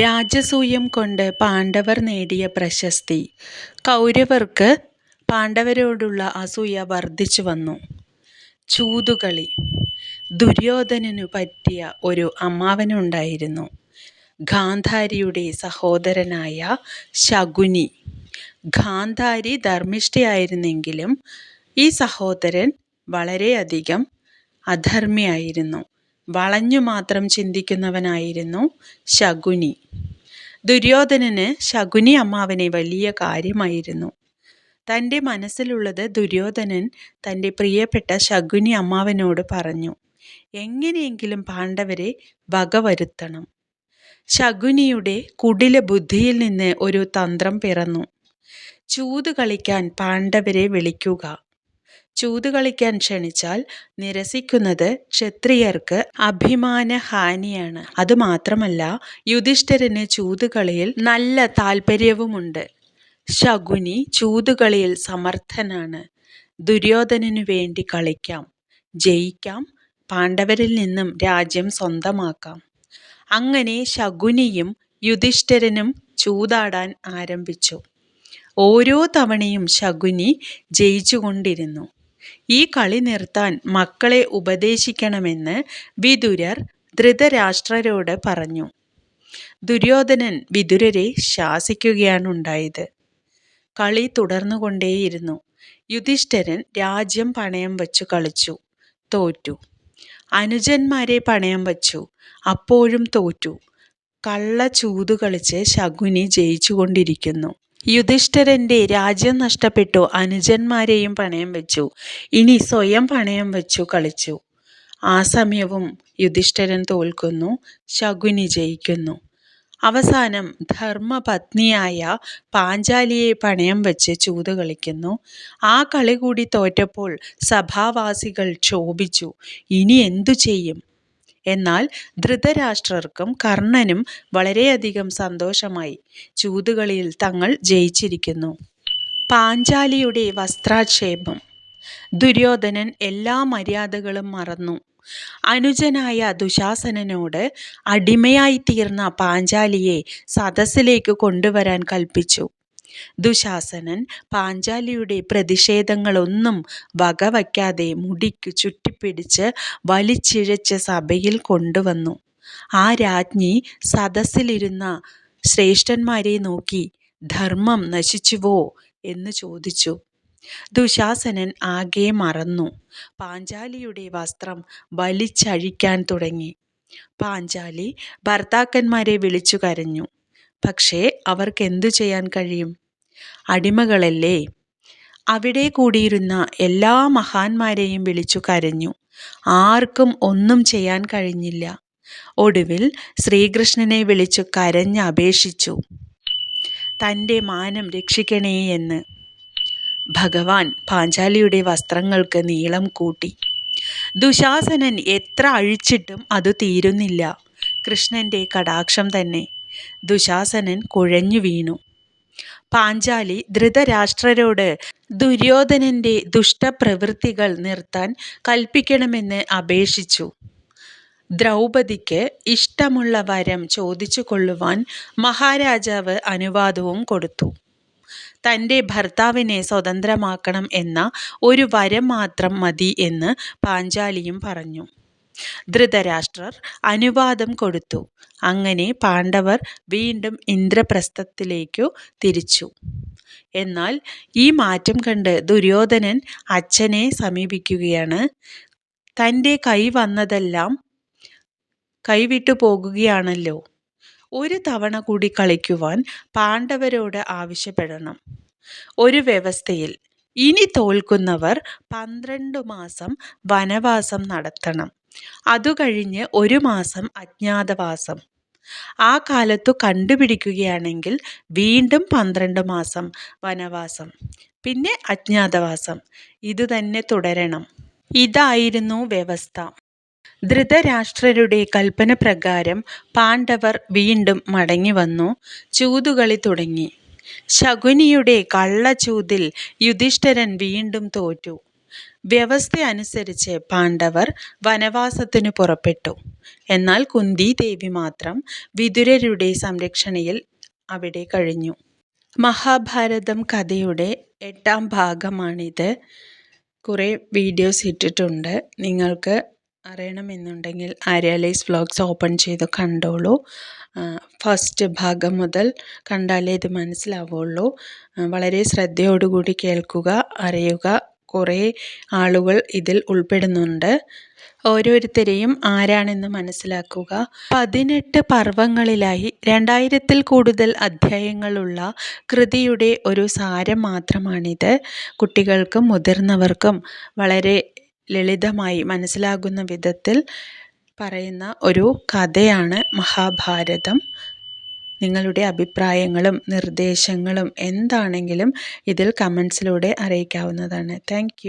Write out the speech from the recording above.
രാജസൂയം കൊണ്ട് പാണ്ഡവർ നേടിയ പ്രശസ്തി കൗരവർക്ക് പാണ്ഡവരോടുള്ള അസൂയ വർദ്ധിച്ചു വന്നു. ചൂതുകളി ദുര്യോധനനു പറ്റിയ ഒരു അമ്മാവനുണ്ടായിരുന്നു. ഗാന്ധാരിയുടെ സഹോദരനായ ശകുനി. ഗാന്ധാരി ധർമ്മിഷ്ഠയായിരുന്നെങ്കിലും ഈ സഹോദരൻ വളരെയധികം അധർമ്മിയായിരുന്നു. വളഞ്ഞു മാത്രം ചിന്തിക്കുന്നവനായിരുന്നു ശകുനി. ദുര്യോധനന് ശകുനി അമ്മാവനെ വലിയ കാര്യമായിരുന്നു. തന്റെ മനസ്സിലുള്ളത് ദുര്യോധനൻ തന്റെ പ്രിയപ്പെട്ട ശകുനി അമ്മാവനോട് പറഞ്ഞു. എങ്ങനെയെങ്കിലും പാണ്ഡവരെ വകവരുത്തണം. ശകുനിയുടെ കുടില ബുദ്ധിയിൽ നിന്ന് ഒരു തന്ത്രം പിറന്നു. ചൂത് കളിക്കാൻ പാണ്ഡവരെ വിളിക്കുക. ചൂത് കളിക്കാൻ ക്ഷണിച്ചാൽ നിരസിക്കുന്നത് ക്ഷത്രിയർക്ക് അഭിമാനഹാനിയാണ്. അതുമാത്രമല്ല യുധിഷ്ഠിരന് ചൂതുകളിയിൽ നല്ല താല്പര്യവുമുണ്ട് ശകുനി ചൂതുകളിയിൽ സമർത്ഥനാണ്. ദുര്യോധനനു വേണ്ടി കളിക്കാം. ജയിക്കാം. പാണ്ഡവരിൽ നിന്നും രാജ്യം സ്വന്തമാക്കാം. അങ്ങനെ ശകുനിയും യുധിഷ്ഠിരനും ചൂതാടാൻ ആരംഭിച്ചു. ഓരോ തവണയും ശകുനി ജയിച്ചുകൊണ്ടിരുന്നു. ഈ കളി നിർത്താൻ മക്കളെ ഉപദേശിക്കണമെന്ന് വിതുരർ ധൃതരാഷ്ട്രരോട് പറഞ്ഞു. ദുര്യോധനൻ വിതുരരെ ശാസിക്കുകയാണുണ്ടായത്. കളി തുടർന്നുകൊണ്ടേയിരുന്നു. യുധിഷ്ഠരൻ രാജ്യം പണയം വച്ചു കളിച്ചു. തോറ്റു. അനുജന്മാരെ പണയം വച്ചു. അപ്പോഴും തോറ്റു. കള്ള കളിച്ച് ശകുനി ജയിച്ചുകൊണ്ടിരിക്കുന്നു. യുധിഷ്ഠിരന്റെ രാജ്യം നഷ്ടപ്പെട്ടു. അനുജന്മാരെയും പണയം വെച്ചു ഇനി സ്വയം പണയം വെച്ചു കളിച്ചു. ആ സമയവും യുധിഷ്ഠിരൻ തോൽക്കുന്നു. ശകുനി ജയിക്കുന്നു. അവസാനം ധർമ്മപത്നിയായ പാഞ്ചാലിയെ പണയം വെച്ച് ചൂത് കളിക്കുന്നു. ആ കളി കൂടി തോറ്റപ്പോൾ സഭാവാസികൾ ക്ഷോഭിച്ചു. ഇനി എന്തു ചെയ്യും? എന്നാൽ ധൃതരാഷ്ട്രർക്കും കർണനും വളരെയധികം സന്തോഷമായി. ചൂതുകളിയിൽ തങ്ങൾ ജയിച്ചിരിക്കുന്നു. പാഞ്ചാലിയുടെ വസ്ത്രാക്ഷേപം ദുര്യോധനൻ എല്ലാ മര്യാദകളും മറന്നു. അനുജനായ ദുശാസനനോട് അടിമയായിത്തീർന്ന പാഞ്ചാലിയെ സദസ്സിലേക്ക് കൊണ്ടുവരാൻ കൽപ്പിച്ചു. ദുശാസനൻ പാഞ്ചാലിയുടെ പ്രതിഷേധങ്ങളൊന്നും വകവയ്ക്കാതെ മുടിക്കു ചുറ്റിപ്പിടിച്ച് വലിച്ചിഴച്ച് സഭയിൽ കൊണ്ടുവന്നു. ആ രാജ്ഞി സദസ്സിലിരുന്ന ശ്രേഷ്ഠന്മാരെ നോക്കി ധർമ്മം നശിച്ചുവോ എന്ന് ചോദിച്ചു. ദുശാസനൻ ആകെ മറന്നു. പാഞ്ചാലിയുടെ വസ്ത്രം വലിച്ചഴിക്കാൻ തുടങ്ങി. പാഞ്ചാലി ഭർത്താക്കന്മാരെ വിളിച്ചു കരഞ്ഞു. പക്ഷേ അവർക്കെന്തു ചെയ്യാൻ കഴിയും? അടിമകളല്ലേ. അവിടെ കൂടിയിരുന്ന എല്ലാ മഹാന്മാരെയും വിളിച്ചു കരഞ്ഞു. ആർക്കും ഒന്നും ചെയ്യാൻ കഴിഞ്ഞില്ല. ഒടുവിൽ ശ്രീകൃഷ്ണനെ വിളിച്ചു കരഞ്ഞ് അപേക്ഷിച്ചു തന്റെ മാനം രക്ഷിക്കണേ എന്ന് ഭഗവാൻ പാഞ്ചാലിയുടെ വസ്ത്രങ്ങൾക്ക് നീളം കൂട്ടി. ദുശാസനൻ എത്ര അഴിച്ചിട്ടും അത് തീരുന്നില്ല. കൃഷ്ണന്റെ കടാക്ഷം തന്നെ. ദുശാസനൻ കുഴഞ്ഞു വീണു. പാഞ്ചാലി ധൃതരാഷ്ട്രരോട് ദുര്യോധനന്റെ ദുഷ്ടപ്രവൃത്തികൾ നിർത്താൻ കൽപ്പിക്കണമെന്ന് അപേക്ഷിച്ചു. ദ്രൗപദിക്ക് ഇഷ്ടമുള്ള വരം ചോദിച്ചു കൊള്ളുവാൻ മഹാരാജാവ് അനുവാദവും കൊടുത്തു. തന്റെ ഭർത്താവിനെ സ്വതന്ത്രമാക്കണം എന്ന ഒരു വരം മാത്രം മതി എന്ന് പാഞ്ചാലിയും പറഞ്ഞു. ധൃതരാഷ്ട്രർ അനുവാദം കൊടുത്തു. അങ്ങനെ പാണ്ഡവർ വീണ്ടും ഇന്ദ്രപ്രസ്ഥത്തിലേക്കു തിരിച്ചു. എന്നാൽ ഈ മാറ്റം കണ്ട് ദുര്യോധനൻ അച്ഛനെ സമീപിക്കുകയാണ്. തന്റെ കൈ വന്നതെല്ലാം കൈവിട്ടു പോകുകയാണല്ലോ ഒരു തവണ കൂടി കളിക്കുവാൻ പാണ്ഡവരോട് ആവശ്യപ്പെടണം. ഒരു വ്യവസ്ഥയിൽ. ഇനി തോൽക്കുന്നവർ പന്ത്രണ്ട് മാസം വനവാസം നടത്തണം. അതുകഴിഞ്ഞ് ഒരു മാസം അജ്ഞാതവാസം. ആ കാലത്തു കണ്ടുപിടിക്കുകയാണെങ്കിൽ വീണ്ടും പന്ത്രണ്ട് മാസം വനവാസം. പിന്നെ അജ്ഞാതവാസം. ഇതുതന്നെ തുടരണം. ഇതായിരുന്നു വ്യവസ്ഥ. ധൃതരാഷ്ട്രരുടെ കൽപ്പന പ്രകാരം പാണ്ഡവർ വീണ്ടും മടങ്ങി വന്നു ചൂതുകളി തുടങ്ങി. ശകുനിയുടെ കള്ളചൂതിൽ യുധിഷ്ഠിരൻ വീണ്ടും തോറ്റു. വ്യവസ്ഥ അനുസരിച്ച് പാണ്ഡവർ വനവാസത്തിനു പുറപ്പെട്ടു. എന്നാൽ കുന്തി ദേവി മാത്രം വിതുരരുടെ സംരക്ഷണയിൽ അവിടെ കഴിഞ്ഞു മഹാഭാരതം കഥയുടെ എട്ടാം ഭാഗമാണിത് കുറേ വീഡിയോസ് ഇട്ടിട്ടുണ്ട് നിങ്ങൾക്ക് അറിയണമെന്നുണ്ടെങ്കിൽ ആര്യാലൈസ് വ്ലോഗ്സ് ഓപ്പൺ ചെയ്ത് കണ്ടോളൂ. ഫസ്റ്റ് ഭാഗം മുതൽ കണ്ടാലേ ഇത് മനസ്സിലാവുള്ളൂ. വളരെ ശ്രദ്ധയോടുകൂടി കേൾക്കുക അറിയുക. കുറേ ആളുകൾ ഇതിൽ ഉൾപ്പെടുന്നുണ്ട്. ഓരോരുത്തരെയും ആരാണെന്ന് മനസ്സിലാക്കുക. പതിനെട്ട് പർവങ്ങളിലായി രണ്ടായിരത്തിൽ കൂടുതൽ അധ്യായങ്ങളുള്ള കൃതിയുടെ ഒരു സാരം മാത്രമാണിത്. കുട്ടികൾക്കും മുതിർന്നവർക്കും വളരെ ലളിതമായി മനസ്സിലാകുന്ന വിധത്തിൽ പറയുന്ന ഒരു കഥയാണ് മഹാഭാരതം. നിങ്ങളുടെ അഭിപ്രായങ്ങളും നിർദ്ദേശങ്ങളും എന്താണെങ്കിലും ഇതിൽ കമൻസിലൂടെ അറിയിക്കാവുന്നതാണ്. താങ്ക്